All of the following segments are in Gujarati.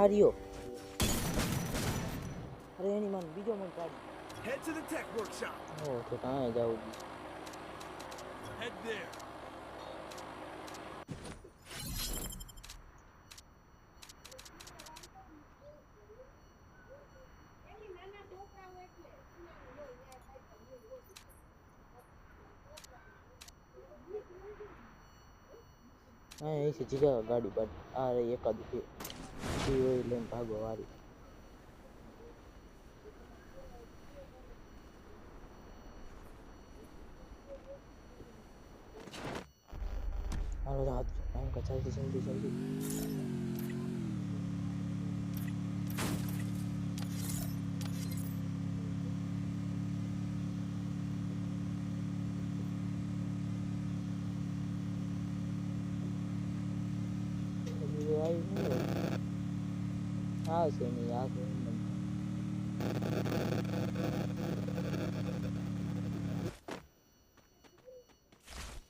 રહ્યો અરે એની માન બીજો મન કાઢી head to the tech workshop ઓ તો કાંઈ જાવું હેડ there. हाँ यहीं गाड़ी बट आ रही एक आधी फिर लेन भागो आ रही हाथ जल्दी जल्दी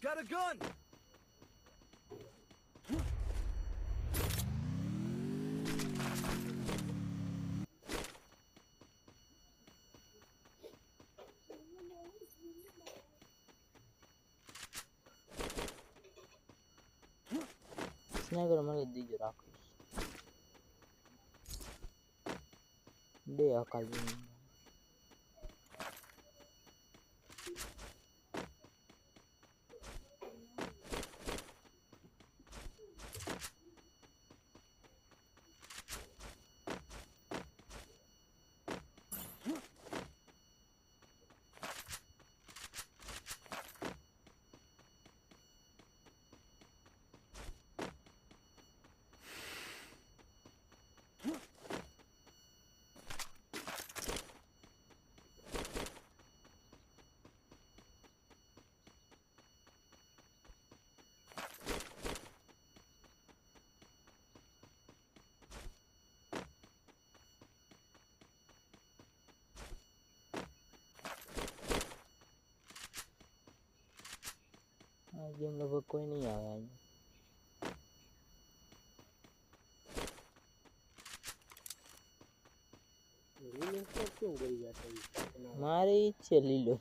Got a gun! Sniper, I'm gonna do your rock. બે અકાલ આ ગેમ લગભગ કોઈ નહીં આવે અહીંયા મારે ઈ છે લીલો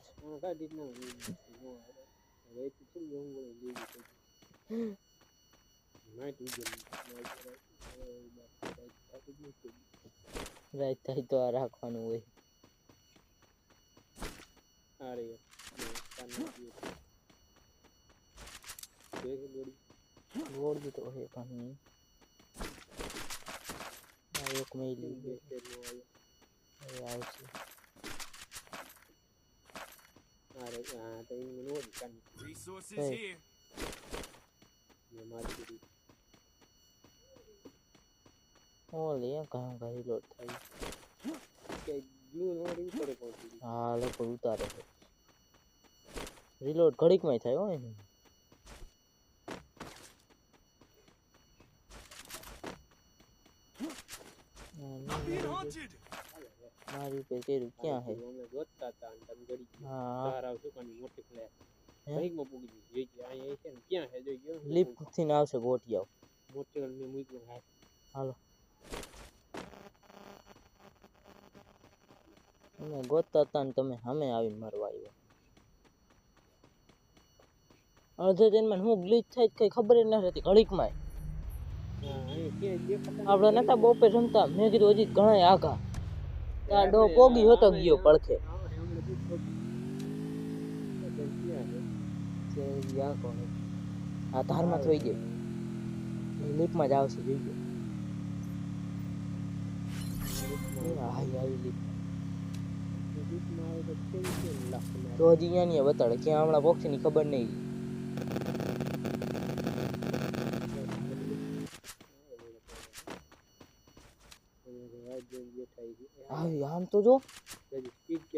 રાત થાય તો આ રાખવાનું હોય અરે કાન દેખ ગોળી ગોળ તો હે પણ આ એક મેલી દેખ તે નો આવ્યો હવે આવશે અરે હા તો ઈ નો કાન Resources Hey. here. ને મારી દીધી ઓલે કામ કરી લોટ થાય કે જીવ નો રી ઉપર પહોંચી ગઈ હા લોકો ઉતારે છે રિલોડ ઘડીકમાં થાય હોય ને મારી ઉપર કર્યું ક્યાં હે અમે ગોતતા હતા અને તમે ગડી ગયા હા તાર આવશું કાની મોટી ફ્લેટ હે? કઈકમાં પૂગી ગઈ જોઈ ગયા અહીંયા છે ને ક્યાં હે જોઈ ગયો લિફ્ટ થી ને આવશે ગોટિયાઓ મોટી મેં મૂક્યું હાથ હાલો અમે ગોતતા હતા ને તમે સામે આવીને મારવા આવ્યા અડધે દિનમાં હું ગ્લીચ થાય તો કઈ ખબર જ ન રહેતી ઘડીકમાં આપણે નતા બોપે રમતા મેં કીધું હજી ઘણા આઘા ત્યાં ડો પોગી હોતો ગયો પડખે હા, એમને પૂછો. તો ક્યાં હે? કે ઈ આ કોણ આ ધારમાં થઈ જાય લીપમાં જ આવશે જોઈ ગયો આવી આવી લીપ જીપમાં આવે તો કેવી કેમ લાખમાં? તો હજી અહીંયા નહીં બતાડે ક્યાં હમણાં પક્ષી ની ખબર નહીં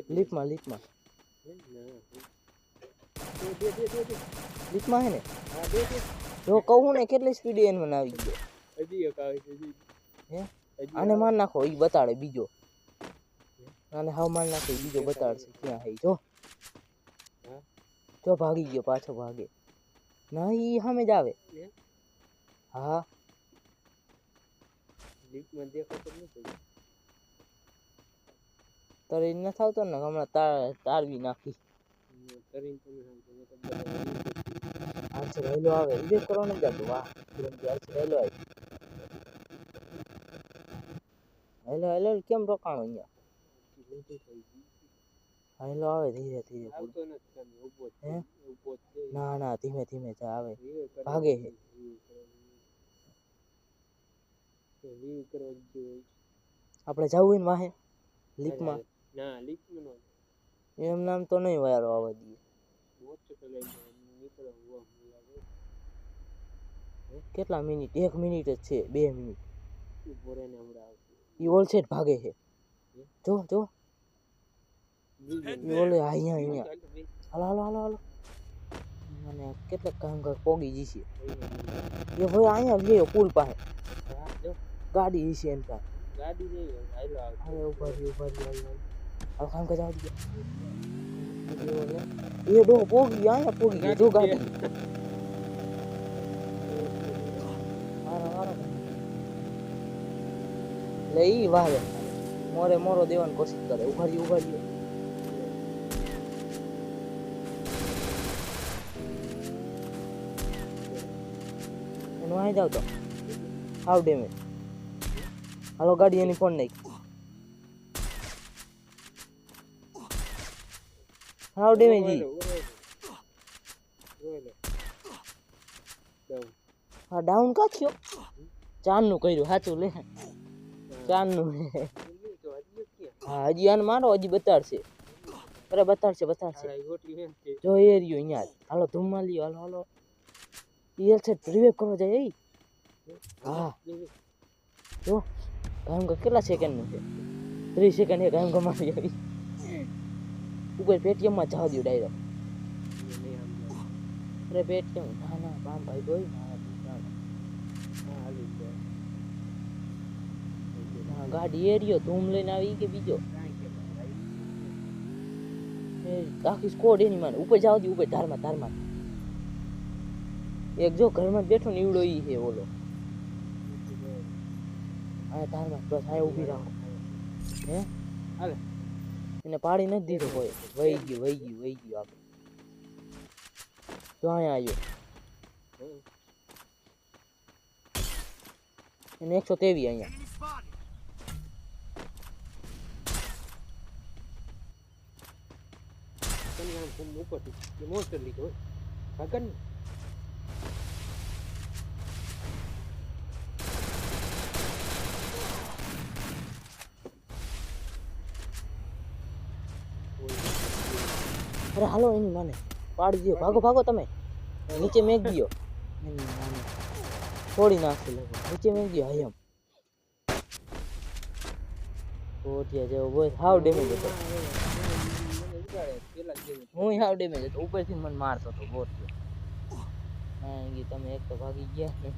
લીપમાં લીપમાં છે? ના. બે, બે, બે, બે, બે. લીપમાં હે ને હા, બે, બે. જો કહું ને કેટલી સ્પીડ એનમાં આવી ગયો હજી એક આવે છે, હજી. હે હજી આને આવે. માર નાખો ઈ બતાડે બીજો આને હાવ માર નાખો ઈ બીજો બતાડશે ક્યાં હે ઈ જો હા? જો ભાગી ગયો પાછો ભાગે ના ઈ સામે જ આવે હે? હા લીપમાં દેખાતો જ નથી તારે ઈ નથી આવતો ને હમણાં તાર તારવી નાખી હમ, કરીને તમે સમજો તો બધા હાલશે રહેલો આવે ઈ બેક કરવા નથી જતું વાહ તુરંત હાલશે રહેલો આવે હેલો હેલો કેમ રોકાણો અહીંયા ઊંધું થઈ ગયું હેલો આવે ધીરે ધીરે પૂરું. આવતો નથી તમે ઊભો જ હે? થઈ- ઊભો જ થઈ. ના ના ધીમે ધીમે જા આવે Revive કરવા ભાગે જેવું revive કરવા જેવું. તો revive કરવા જેવું આપણે જવું હોય ને વાહે હોય. લીપમાં ના લીપમાં નો એમ નામ તો નહીં વાયરો આવવા દઈએ કેટલા મિનિટ? એક મિનિટ જ છે બે મિનિટ. ઈ ઓલસેટ ભાગે છે. જો જો. ઓલે અહીંયા અહીંયા. હાલો હાલો હાલો હાલો. મને કેટલાક કામ કર પોગી જશે. એ ભાઈ અહીંયા લ્યો પુલ પાસે. ગાડી હશે એમ પાસે ગાડી નહીં હાલો ઊભા રહ્યો ઊભા રહ્યો હાલો હાલો કામ કર જાવ એ ડો પોગી અહીંયા પોગી ગયો જો ગાડી હાલો હાલો લે ઈ વાહે મોરે મોરો દેવાની કોશિશ કરે ઊભા રહ્યો એનું અહીં જાવ તો હાવ ડેમેજ હાલો ગાડી એની ફોન નાખ હાવ ડેમેજ ઈ. હા ડાઉન કા થયો? ચારનું કર્યું સાચું લે. ચારનું હા હજી આને મારો હજી બતાડશે. અરે બતાડશે બતાડશે. જો એ રહ્યો અહીંયા. હાલો ધૂમમાં લ્યો હાલો હાલો. ઈ છે રિવેપ કરવા જાય એ હા. જો કા કેટલા સેકન્ડનું છે? ત્રીસ સેકન્ડ એ કા મારી આવી. ઉપર પેટીએમમાં જવા દઉં ડાયરેક્ટ અરે પેટીએમ ના ના પામ ભાઈ ભાઈ ના ગાડી એરિયો, ધૂમ લઈને આવી કે બીજો? આખી સ્કોડ એની માને, ઉપર જાવ ઉપર, ધારમાં ધારમાં. એક જો ઘરમાં બેઠો નીવડો ઈ છે ઓલો. આ ધારમાં બસ, આ ઊભી રાખો. હે? હાલે. એને પાડી નથી દીધો કોઈ. વહી ગયું વહી ગયું વહી ગયું આપણે તો અહીંયા આવ્યો. એને એકસો તેવી અહીંયા. ઉપર મોસ્ટર લીધો ભાગન હાલો એની માને પાડી દો ભાગો ભાગો તમે નીચે મેક દો એની માને છોડી નાખી લોકો નીચે મેક દો હયમ કોટિયા જેવો બોય હાવ ડેમેજ હતો પેલા જેવું હું હાવ ડેમેજ હતો ઉપરથી મને મારતો હતો કોટિયો હા ઈ તમે એક તો ભાગી ગયા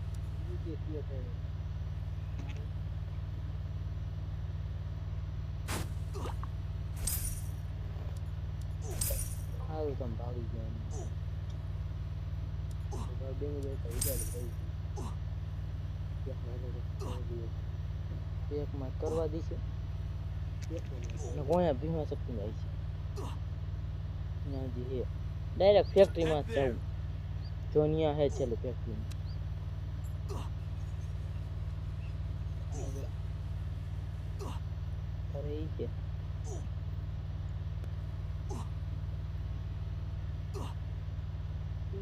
ને નીચે થયો તો સારું તમે ભાગી ગયા ડેમેજ હતો ઉજાડ થઈ એકમાં કરવા દીશે અને કોયા ભીમા શક્તિ જાય છે ત્યાં હજી હે ડાયરેક્ટ ફેક્ટરીમાં જ જવું જો ત્યાં હે છેલ્લે ફેક્ટરીમાં અરે ઈ છે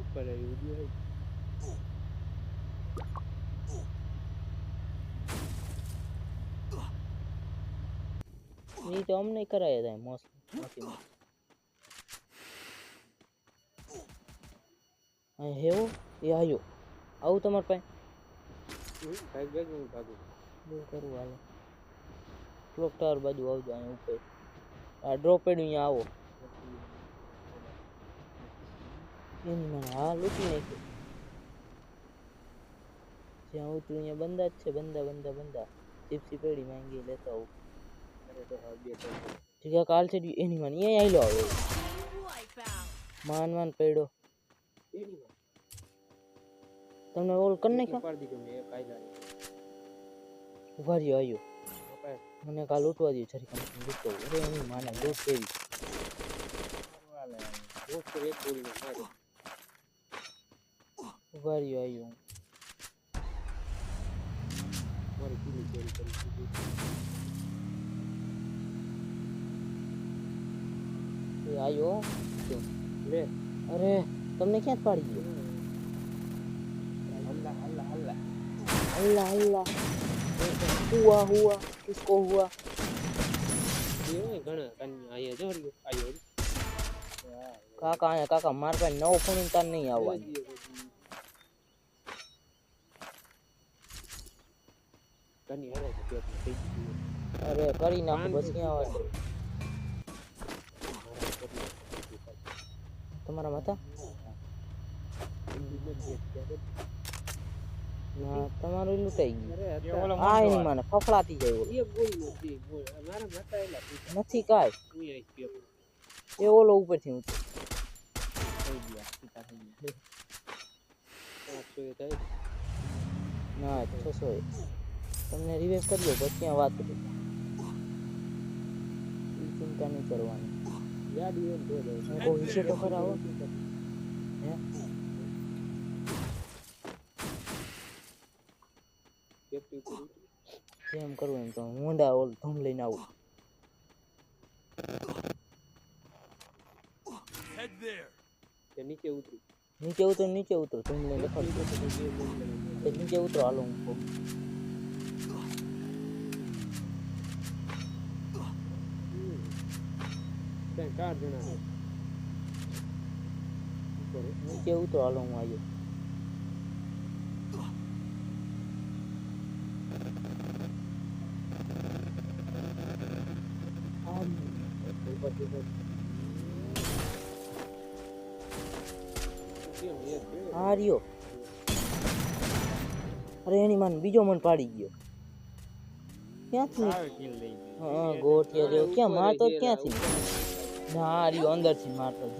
ઉપર વિડિયો ઈ તો અમને કરાય જાય મોસ્ટ મોસ્ટ અહીં હેવો એ આવ્યો આવું તમારે પાસે ભાગ ભાગ હું ભાગું બહુ કરવું હાલે ક્લોક ટાવર બાજુ આવજો અહીં ઉપર આ ડ્રોપ પેડ અહીંયા આવો એની મને હા લૂંટી નાખ્યું જ્યાં ઉતરું અહીંયા બંદા જ છે બંદા બંદા બંદા ચીપસી પેડી માંગી લેતા આવું અરે તો હા બે ત્રણ જગ્યા કાલ છે એની મને અહીંયા આવેલો આવે Wipeout. માન માન પડ્યો એની વાત તમને ઓલ કરી નાખ્યા પાડી દીધો મેં એક આયલા ઉભા રહ્યો આવ્યો આપણે મને કાલ લૂંટવા દે જરી કામ લૂંટતો અરે એની માના લૂંટ કેવી દોસ્ત એક ગોળીમાં માર્યો Where you are you? Where kill kill kill. ये आयो क्यों ले अरे तुमने क्या पढ़ी है? अल्लाह अल्लाह अल्लाह। अल्लाह अल्लाह। हुआ हुआ किसको हुआ? ये घणा कन आया जो आयो का का आया। काका मार पे नौ फ़ोन तार नहीं आवाज़ નહીં હરે આવે થઈ ગયું અરે કરી નાખો બસ ક્યાં આવે. તમારા માતા? ના તમારું લૂંટાઈ ગયું. આ એની માને ફફડાતી જાય ઓલો. નથી કાંઈ. પેપર એ ઓલો ઉપરથી ઊંચો. ના છસો તમને રિવેસ કરી દો પછી ત્યાં વાત કરી ચિંતા નહીં કરવાની. યાદ ઇવેન્ટ તો દે તમે કોઈ વિશે તો ખરા હો. હે? કેમ કરવું એમ તો? મોંડા ઓલ ધૂમ લઈને આવું. Head there. તે નીચે ઉતરું. નીચે ઉતરો નીચે ઉતરો. ધૂમ લઈને નીચે ઉતરો હાલો હું ત્યાં ચાર જણા છે. નીચે ઉતરો હાલો હું આવ્યો રહ્યો. અરે એની માન બીજો મન પાડી ગયો. ક્યાંથી? હા જેવો. ક્યાં મારતો ક્યાંથી? ના આ રહ્યો અંદરથી મારતો જ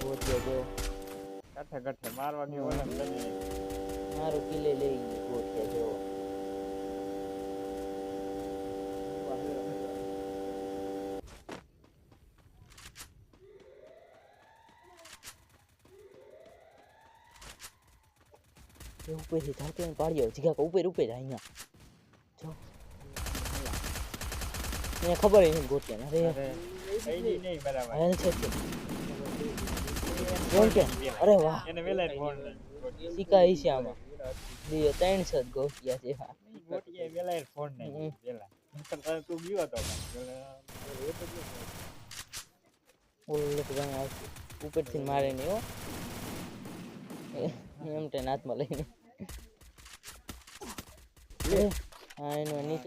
ગોતે ગોટિયા કઠે કાંઠે મારવા ગયો ઓલા બની મારો કિલ્લે લઈ ગયો ગોતે એ ઉપરથી એને પાડ્યો જીગા ઉપર ઉપર અહીંયા. જો. ખબર નહીં ગોટિયાને અરે. કઈ નહીં બરાબર. એને છે તે. કે? અરે વાહ. એને વેલા ફોન શીખાય છે આમાં. બે ત્રણ છ જ ગોટિયા છે. હા. ગોટિયા વેલા ફોન નહીં વેલા. તું ગયો હતો ઓલો લોકો ભાઈ આવશે. ઉપરથી મારે નહીં હો. એમ તે હાથમાં લઈને. હા એનો નીચે